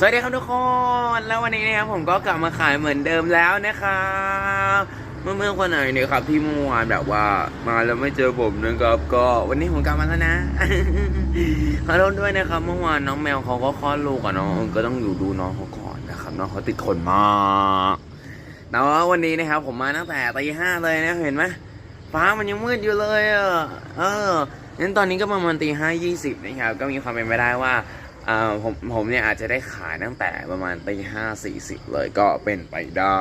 สวัสดีครับทุกคน แล้ววันนี้นะครับผมก็กลับมาขายเหมือนเดิมแล้วนะครับเมื่อเมื่อคนไหนเนี่ยครับที่เมื่อวานแบบว่า มาแล้วไม่เจอผมนะครับ ก็วันนี้ผมกลับมาแล้วนะขอโทษด้วยนะครับ เมื่อวานน้องแมวเขาก็คลอดลูกอะเนาะก็ต้องอยู่ดูน้องเขาก่อนนะครับน้องเขาติดคนมากแต่ว่าวันนี้นะครับ ผมมาตั้งแต่ตีห้าเลยนะเห็นไหมฟ้ามันยังมืดอยู่เลยอะเอองั้นตอนนี้ก็ประมาณตีห้ายี่สิบนะครับก็มีความเป็นไปได้ว่า ผมผมเนี่ยอาจจะได้ขายตั้งแต่ประมาณตีห้าสี่สิบเลยก็เป็นไปได้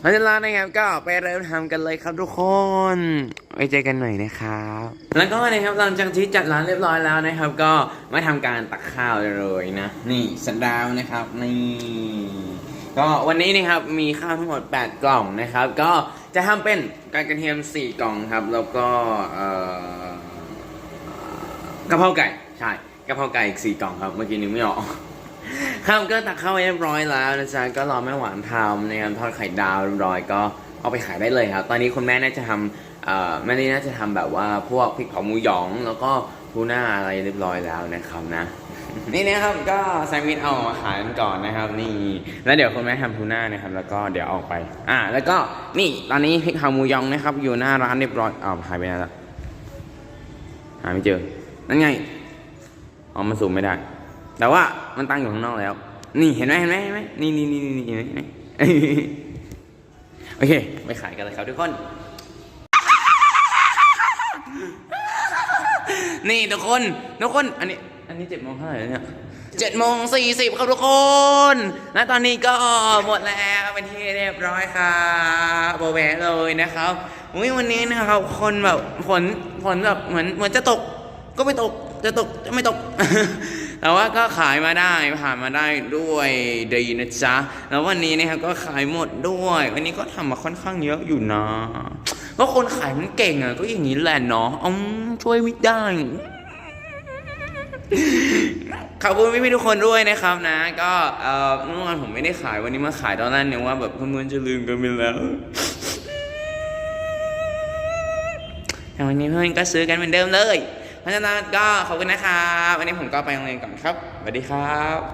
เพราะฉะนั้นนะครับก็ไปเริ่มทำกันเลยครับทุกคนไว้เจอกันหน่อยนะครับ แล้วก็นะครับหลังจากที่จัดร้านเรียบร้อยแล้วนะครับ ก็มาทำการตักข้าวเลยนะ นี่สันดาวนะครับนี่ก็วันนี้นะครับมีข้าวทั้งหมด 8 กล่องนะครับ ก็จะทำเป็นก่กระเทียม 4 กล่องครับ แล้วก็เอ่อกะเพราไก่ ใช่กะเพราไก่อีกสี่กล่องครับ เมื่อกี้นึกไม่ออกครับก็ตักข้าวเรียบร้อยแล้วนะจ๊ะก็รอแม่หวานทำนะครับทอดไข่ดาวเรียบร้อยก็เอาไปขายได้เลยครับ ตอนนี้คุณแม่น่าจะทำแม่นี่น่าจะทำแบบว่าพวกพริกเผาหมูหยอง แล้วก็ทูน่าอะไรเรียบร้อยแล้วนะครับนะ นี่นะครับก็แซนด์วิชเอามาขายกันก่อนนะครับ นี่แล้วเดี๋ยวคุณแม่ทำทูน่านะครับ แล้วก็เดี๋ยวเอาไป อ่า แล้วก็นี่ตอนนี้พริกเผาหมูหยองนะครับ อยู่หน้าร้านเรียบร้อยอ้าวหายไปไหนละหาไม่เจอนั่นไง อ๋อมันสูงไม่ได้ แต่ว่ามันตั้งอยู่ข้างนอกแล้ว นี่เห็นไหมเห็นไหมเห็นไหมนี่นี่นี่นี่เห็นไหมเห็นไหมโอเคไปขายกันเลยครับทุกคน นี่ทุกคนทุกคนอันนี้ อันนี้เจ็ดโมงเท่าไหร่แล้วเนี่ยเจ็ดโมงสี่สิบครับทุกคน และตอนนี้ก็หมดแล้วเป็นที่เรียบร้อยครับโบแวะเลยนะครับอุ้ยวันนี้นะครับ คนแบบฝนฝนแบบเหมือนเหมือนจะตกก็ไม่ตก จะตกจะไม่ตก แต่ว่าก็ขายมาได้ผ่านมาได้ด้วยดีนะจ๊ะ แล้ววันนี้นะครับก็ขายหมดด้วย วันนี้ก็ทำมาค่อนข้างเยอะอยู่นะ ก็คนขายมันเก่งอะก็อย่างนี้แหละเนาะอมช่วยไม่ได้ขอบคุณพี่ๆทุกคนด้วยนะครับนะ ก็เอ่อเมื่อวานผมไม่ได้ขายวันนี้มาขายตอนนั้นเนี่ยว่าแบบเพื่อนๆจะลืมกันไปแล้วแต่วันนี้เพื่อนก็ซื้อกันเหมือนเดิมเลย เพราะฉะนั้นก็ขอบคุณนะครับวันนี้ผมก็ไปโรงเรียนก่อนครับสวัสดีครับ